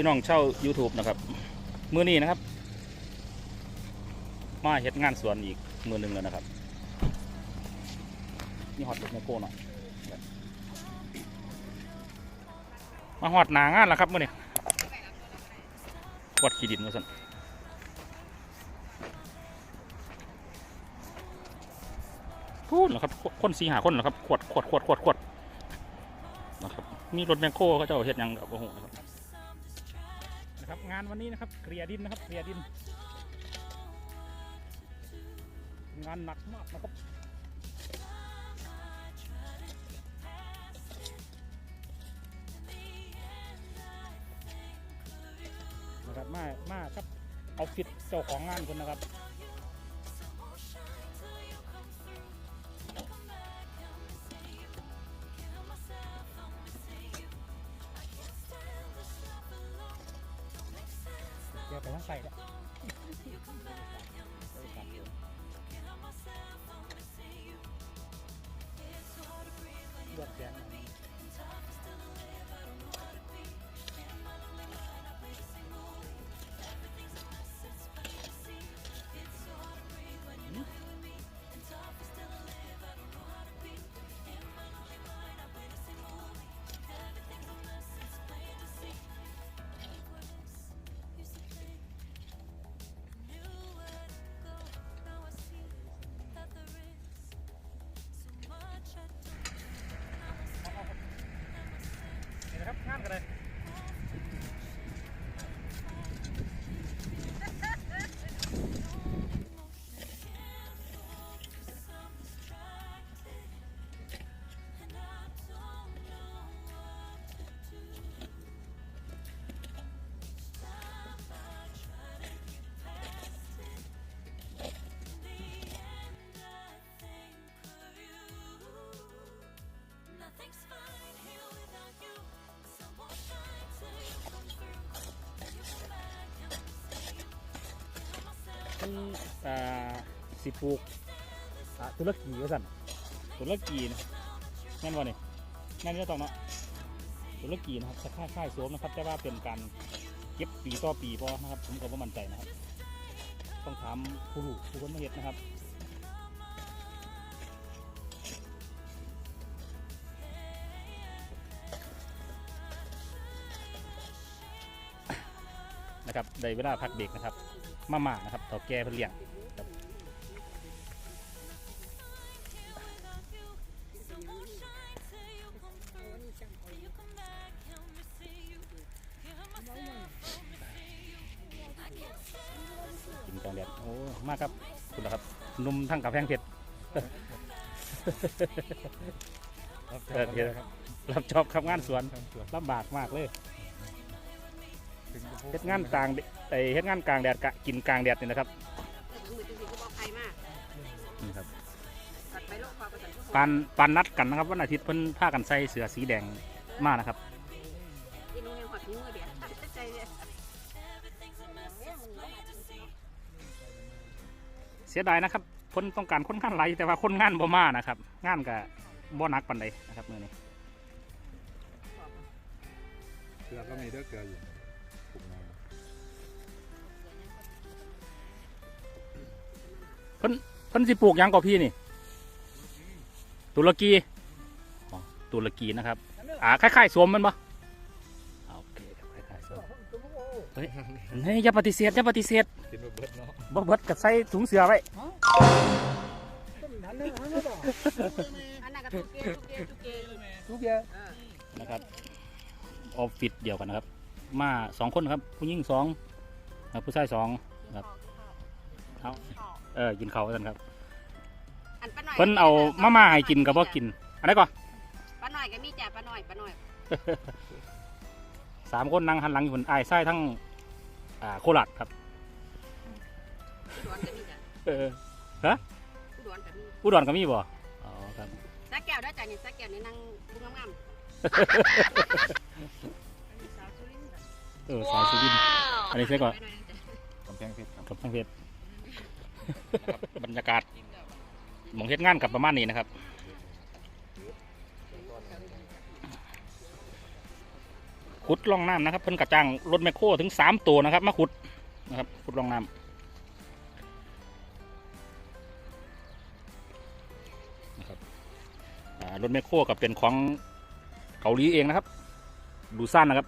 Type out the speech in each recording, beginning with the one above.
พี่น้องเช่า YouTube นะครับ มือนี้นะครับ มาเฮ็ดงานสวนอีกมือหนึ่งแล้วนะครับ นี่ฮอตเนโก้หน่อยมาฮอดหนางานแล้วครับมื่อนี้วัดขีดินมาสั่นพูดแล้วครับคนสีหาคนแล้วครับ ขวดขวดขวดขวดขวดนะครับ มีรถแมคโครเขาเจ้าเฮ็ดยังกับโอ้โหนะครับ นะครับ งานวันนี้นะครับเคลียร์ดินนะครับเคลียร์ดิน งานหนักมากนะครับนะครับมามาครับเอาฟิตเจ้าของงานคนนะครับ สิปลูกอ่าตุรกีว่าสั่นตุรกีนะแม่นบ่นี่แม่นไม่ต้องเนาะตุรกีนะครับจะค่ายค่ายๆโสมนะครับแต่ว่าเป็นการเก็บปีต่อปีพอนะครับผมก็บ่มั่นใจนะครับ ต้องถามผู้รู้ผู้คนมาเห็ดนะครับนะครับได้เวลาพักเบรกนะครับ มาม่านะครับต่าแก่เพื่อเลี้ยง มากครับคุณละครับหนุ่มทั้งกับแพงเพชรเออเดี๋ยวนะครับรับจอบขับงานสวนลำบากมากเลยเฮ็ดงานกลางไอเฮ็ดงานกลางแดดกะกินกลางแดดนี่นะครับมือจริงๆก็บอกใครมากนี่ครับตัดไปโลกความประสานทุกคนปานปานนัดกันนะครับวันอาทิตย์เพิ่นพากันใส่เสื้อสีแดงมานะครับ เดียวใจเย็นเสียดายนะครับคนต้องการคนงานหลายแต่ว่าคนงานบ่มานะครับ งานก็บ่หนักปานใดนะครับมื้อนี้เกลือก็มีเด้อเกลืออยู่ปรุงมาเพิ่นสิปลูกหยังก่อพี่นี่ ตุรกีอ๋อตุรกีนะครับ อ่าคล้ายๆสวมแมันบ่อ่ ฮ้ยเฮ้ยอย่าปฏิเสธอย่าปฏิเสธกินมาเบิดเนาะบ่เบิดก็ใส่ถุงเสื้อไว้อันนั้นก็ทุกเกย์ทุกเกย์ทุกเกย์ทุกอย่างเออนะครับออฟฟิศเดียวกันนะครับ มาสองคนครับ ผู้หญิงสองนะครับผู้ชายสองครับเอาเออกินเขาวกันครับอันป้าหน่อยเพิ่นเอามาม่าให้กินกับบ่กินอันไหนก่อนป้าหน่อยก็มีจ่าป้าหน่อยป้าหน่อยสามคนนั่งหันหลังอยู่บนอ้ายไส้ทั้ง อ่าโคราชครับอุดรก็มีจ้ะเอออุดรก็มีอุดรก็มีบ่อ๋อครับสักแก้วได้จ้ะนี่สักแก้วนี่นั่งบุ้งงามๆสาวสุรินทร์เออสายสุรินทร์อันนี้ใช่ก่อนไปหน่อยนึงจ้ะกำแพงเพชรครับกับทั้งเพชรบรรยากาศหมองเฮ็ดงานกับประมาณนี้นะครับ ขุดล่องน้ำนะครับเพิ่นกระจ้างรถแมคโครถึงสามตัวนะครับ มาขุดนะครับขุดล่องน้ำนะครับรถแมคโครกับเป็นของเกาหลีเองนะครับ ดูสั้นนะครับ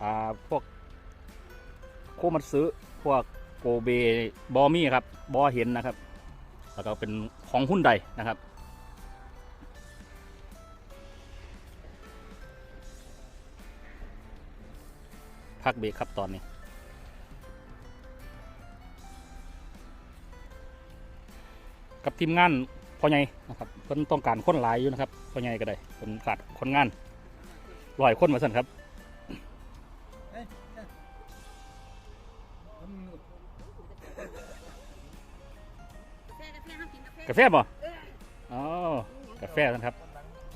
อ่าพวกโคมันซื้อพวกโกเบบอมี่ครับบอเห็นนะครับ แล้วก็เป็นของหุ้นใดนะครับ พักเบรกครับตอนนี้กับทีมงานพ่อใหญ่นะครับเพิ่นต้องการคนหลายอยู่นะครับพ่อใหญ่ก็ได้เพิ่นขาดคนงานร้อยคนมาสั่นครับกาแฟกาแฟห้ามกินกาแฟกาแฟบ่อ๋อกาแฟท่านครับ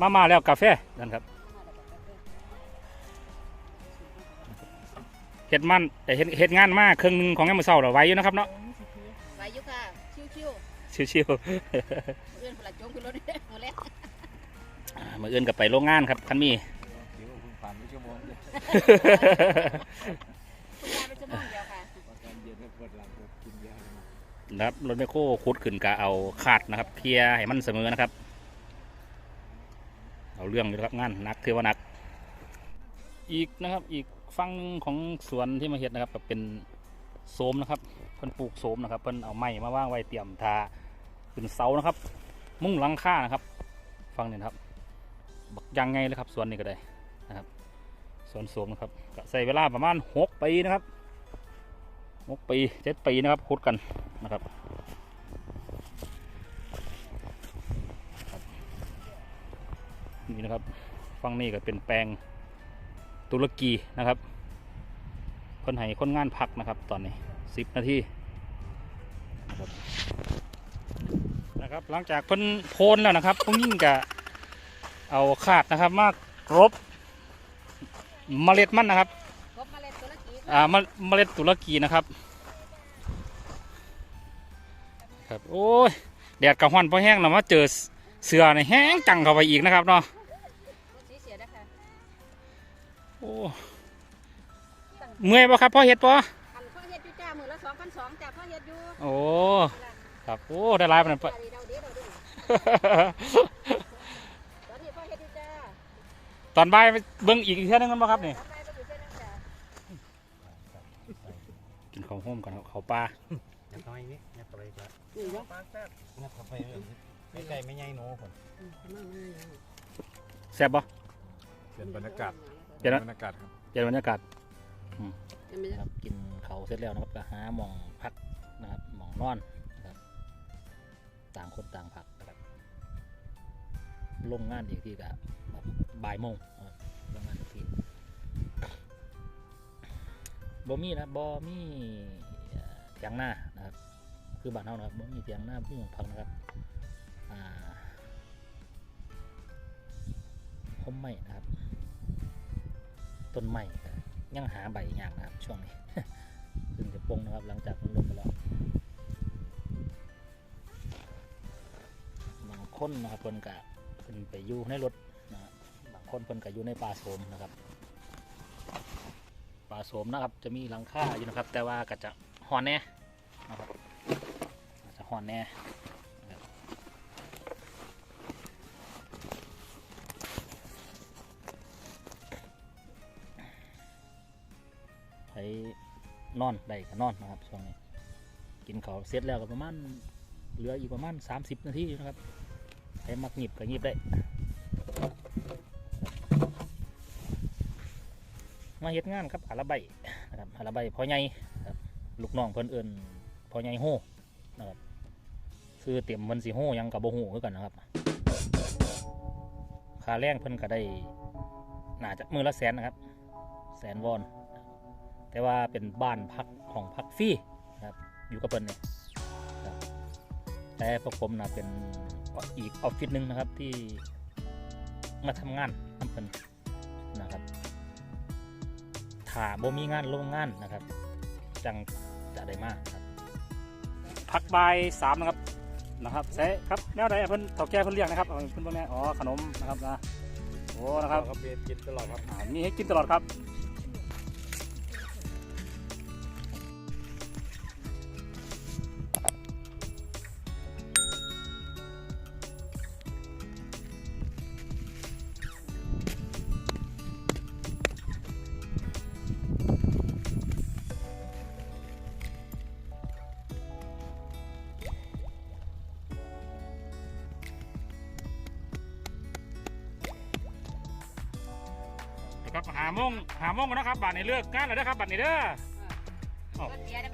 มามาแล้วกาแฟท่านครับ เฮ็ดมันแต่เฮ็ดเฮ็ดงานมากเครื่องหนึงของแอมเมอเซาเราไว้อยู่นะครับเนาะไปอยุค่ะ ชิวชิวๆเอื้อนพลัดจงขึ้นรถหมดแล้วๆอ่ามาเอื้อนกับไปโรงงานครับคันมี เดี๋ยวเพิ่งผ่านไปชั่วโมงเดียวคุณยายไปชั่วโมงเดียวค่ะอาการเย็นแล้วปวดหลังปวดกินยาเลยนะครับรถแมคโครขุดขึ้นกะเอาขาดนะครับเคลียร์ให้มันเสมอนะครับ เอาเรื่องอยู่ครับงานหนักเทวานัก อีกนะครับอีก ฝั่งของสวนที่มาเฮ็ดนะครับก็เป็นโสมนะครับเพิ่นปลูกโสมนะครับเพิ่นเอาไม้มาว่างไว้เตรียมทาขึ้นเสานะครับ มุ่งหลังค่านะครับ ฟังเนี่นะครับบักยังไงเลยครับสวนนี้ก็ได้นะครับสวนโสมนะครับก็ใส่เวลาประมาณหกปีนะครับหกปีเจ็ดปีนะครับขุดกันนะครับนี่นะครับฟังนี่ก็เป็นแปลง ตุรกีนะครับเพิ่นให้คนงานพักนะครับตอนนี้สิบนาทีนะครับนะครับหลังจากเพิ่นโพนแล้วนะครับพวกยิ่งกะเอาขาดนะครับมากรบเมล็ดมันนะครับกบเมล็ดตุรกีอ่าเมเมล็ดตุรกีนะครับครับโอ้ยแดดกระห้อนพอแห้งแล้วมาเจอเสือในแห้งจังเข้าไปอีกนะครับเนาะ อ้เมื่อยปะครับพ่อเห็ดปะอันพ่อเฮ็ดอยู่จ้ามือละสองพันสองจ้าพ่อเฮ็ดอยู่โอ้ครับโอ้ได้หลายปานนั้นปะเดาเดียวเดาเดียวตอนนี้พ่อเฮ็ดอยู่จ้าตอนบ่ายไปเบิ่งอีกเท่านึงกันปะครับนี่ทำไรก็อยู่เส้นนั้นจ้ากินข้าวโฮมก่อนครับข้าวปลายัดน้อยนี่ยัดไปครับนี่เนาะยัดเข้าไปเลยไม่ไก่ไม่ใหญ่หนูผมแซ่บปะเปลี่ยนบรรยากาศ เปลี่ยนบรรยากาศครับเปลี่ยนบรรยากาศจะไม่นะครับกินเขาวเสร็จแล้วนะครับก็หาหมองพักนะครับหมองนอนนะครับต่างคนต่างพักนะครับลงงานอีกทีก็แบบบ่ายโมงนะครับลงงานอีกทีบ่มีนะบ่มีเอ่อเตียงหน้านะครับคือบ้านเฮานะครับบ่มีเตียงหน้าพี่หมองพักนะครับอ่าพมใหม่นะครับ ต้นใหม่ยังหาใบยากนะครับช่วงนี้เพิ่งจะปงนะครับหลังจากมันลงไปแล้วบางคนนะครับเพิ่นกะเพิ่นไปอยู่ในรถนะครับบางคนเพิ่นกะอยู่ในป่าโสมนะครับป่าโสมนะครับ จะมีหลังคาอยู่นะครับ แต่ว่าก็จะหอนแน่นะครับจะหอนแน่ ไปนอนได้ก็นอนนะครับช่วงนี้ กินข้าวเสร็จแล้วก็ประมาณเหลืออีกประมาณ 30 นาทีนะครับใครมักหยิบก็หยิบได้มาเฮ็ดงานครับอาราใบนะครับอาราใบพ่อใหญ่ครับลูกน้องเพิ่นเอิ้นพ่อใหญ่โฮนะครับคือเต็มมันสิโฮยังกับบ่ฮู้คือกันนะครับค่าแรงเพิ่นก็ได้น่าจะมือละแสนนะครับ แสนวอน แต่ว่าเป็นบ้านพักของพักฟรีนะครับอยู่กับเพิ่นเนี่ยครับแต่พวกผมนะเป็นอีกออฟฟิศหนึ่งนะครับที่มาทำงานทำเพิ่นนะครับถ้าบ่มีงานโรงงานนะครับ จังจะได้มากครับพักบ่ายสามนะครับนะครับใส่ครับแนวใดเพิ่นเฒ่าแก่เพิ่นเรียกนะครับเอาเพิ่นเบิ่งแน่อ๋อขนมนะครับนะโอ้นะครับครับเบียกินตลอดครับอ่ามีให้กินตลอดครับ หาโมงหาโมงกันนะครับบัตรในเลือกงานแล้วนะครับบัตรในเด้อก็เสียได้ปะ